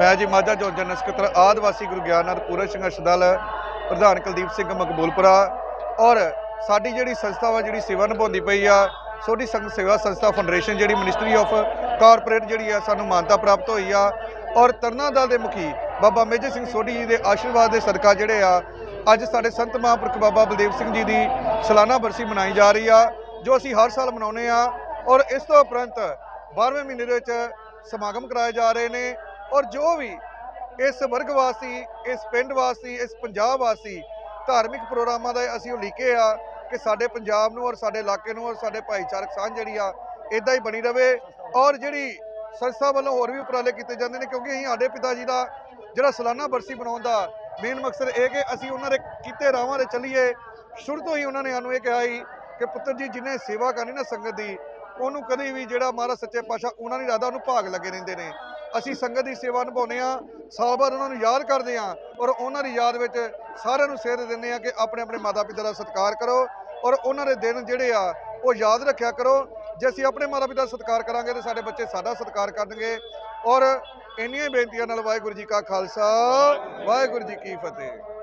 ਮੈਂ ਜੀ Majha zone general ਸਕੱਤਰ ਆਦਿਵਾਸੀ ਗੁਰੂ ਗਿਆਨਨਾਥ ਪੂਰਨ ਸੰਘਰਸ਼ ਦਲ, ਪ੍ਰਧਾਨ ਕੁਲਦੀਪ ਸਿੰਘ ਮਕਬੂਲਪੁਰਾ ਔਰ ਸਾਡੀ ਜਿਹੜੀ ਸੰਸਥਾ ਵਾ, ਜਿਹੜੀ ਸੇਵਾ ਨਿਭਾਉਂਦੀ ਪਈ ਆ, ਸੋਢੀ ਸੰਘ ਸੇਵਾ ਸੰਸਥਾ ਫਾਊਂਡੇਸ਼ਨ, ਜਿਹੜੀ ਮਿਨਿਸਟਰੀ ਆਫ ਕਾਰਪੋਰੇਟ ਜਿਹੜੀ ਆ, ਸਾਨੂੰ ਮਾਨਤਾ ਪ੍ਰਾਪਤ ਹੋਈ ਆ ਔਰ ਤਰਨਾ ਦਲ ਦੇ ਮੁਖੀ ਬਾਬਾ ਮੇਜਰ ਸਿੰਘ ਸੋਢੀ ਜੀ ਦੇ ਆਸ਼ੀਰਵਾਦ ਦੇ ਸਦਕਾ ਜਿਹੜੇ ਆ, ਅੱਜ ਸਾਡੇ ਸੰਤ ਮਹਾਂਪੁਰਖ ਬਾਬਾ ਬਲਦੇਵ ਸਿੰਘ ਜੀ ਦੀ ਸਾਲਾਨਾ ਬਰਸੀ ਮਨਾਈ ਜਾ ਰਹੀ ਆ, ਜੋ ਅਸੀਂ ਹਰ ਸਾਲ ਮਨਾਉਂਦੇ ਆ ਔਰ ਇਸ ਤੋਂ ਉਪਰੰਤ 12ਵੇਂ ਮਹੀਨੇ ਦੇ ਵਿੱਚ ਸਮਾਗਮ ਕਰਾਏ ਜਾ ਰਹੇ ਨੇ ਔਰ ਜੋ ਵੀ ਇਸ ਵਰਗ ਵਾਸੀ, ਇਸ ਪਿੰਡ ਵਾਸੀ, ਇਸ ਪੰਜਾਬ ਵਾਸੀ ਧਾਰਮਿਕ ਪ੍ਰੋਗਰਾਮਾਂ ਦਾ ਅਸੀਂ ਉਲੀਕੇ ਆ ਕਿ ਸਾਡੇ ਪੰਜਾਬ ਨੂੰ ਔਰ ਸਾਡੇ ਇਲਾਕੇ ਨੂੰ ਔਰ ਸਾਡੇ ਭਾਈਚਾਰਕ ਸਾਂਝ ਜਿਹੜੀ ਆ ਇਦਾਂ ਹੀ ਬਣੀ ਰਵੇ ਔਰ ਜਿਹੜੀ ਸੰਸਥਾ ਵੱਲੋਂ ਹੋਰ ਵੀ ਉਪਰਾਲੇ ਕੀਤੇ ਜਾਂਦੇ ਨੇ ਕਿਉਂਕਿ ਅਸੀਂ ਸਾਡੇ ਪਿਤਾ ਜੀ ਦਾ ਜਿਹੜਾ ਸਾਲਾਨਾ ਬਰਸੀ ਮਨਾਉਣ ਦਾ ਮੇਨ ਮਕਸਦ ਇਹ ਕਿ ਅਸੀਂ ਉਹਨਾਂ ਦੇ ਕੀਤੇ ਰਾਹਾਂ ਤੇ ਚੱਲੀਏ। ਸ਼ੁਰੂ ਤੋਂ ਹੀ ਉਹਨਾਂ ਨੇ ਸਾਨੂੰ ਇਹ ਕਿਹਾ ਸੀ ਕਿ ਪੁੱਤਰ ਜੀ ਜਿਹਨੇ ਸੇਵਾ ਕਰਨੀ ਨਾ ਸੰਗਤ ਦੀ, ਉਹਨੂੰ ਕਦੇ ਵੀ ਜਿਹੜਾ ਮਹਾਰਾਜ ਸੱਚੇ ਪਾਤਸ਼ਾਹ ਉਹਨਾਂ ਦੀ ਰਾਦਾ ਉਹਨੂੰ ਭਾਗ ਲੱਗੇ ਰਹਿੰਦੇ ਨੇ। ਅਸੀਂ ਸੰਗਤ ਦੀ ਸੇਵਾ ਨਿਭਾਉਂਦੇ ਆ ਸਾਲ ਬਾਅਦ ਉਹਨਾਂ ਨੂੰ ਯਾਦ ਕਰਦੇ ਆ ਔਰ ਉਹਨਾਂ ਦੀ ਯਾਦ ਵਿੱਚ ਸਾਰਿਆਂ ਨੂੰ ਸੇਧ ਦਿੰਦੇ ਆ ਕਿ ਆਪਣੇ ਆਪਣੇ ਮਾਤਾ ਪਿਤਾ ਦਾ ਸਤਿਕਾਰ ਕਰੋ ਔਰ ਉਹਨਾਂ ਦੇ ਦਿਨ ਜਿਹੜੇ ਆ, ਉਹ ਯਾਦ ਰੱਖਿਆ ਕਰੋ। ਜੇ ਅਸੀਂ ਆਪਣੇ ਮਾਤਾ ਪਿਤਾ ਦਾ ਸਤਿਕਾਰ ਕਰਾਂਗੇ ਤੇ ਸਾਡੇ ਬੱਚੇ ਸਾਡਾ ਸਤਿਕਾਰ ਕਰਨਗੇ ਔਰ ਇੰਨੀਆਂ ਬੇਨਤੀਆਂ ਨਾਲ ਵਾਹਿਗੁਰੂ ਜੀ ਕਾ ਖਾਲਸਾ, ਵਾਹਿਗੁਰੂ ਜੀ ਕੀ ਫਤਿਹ।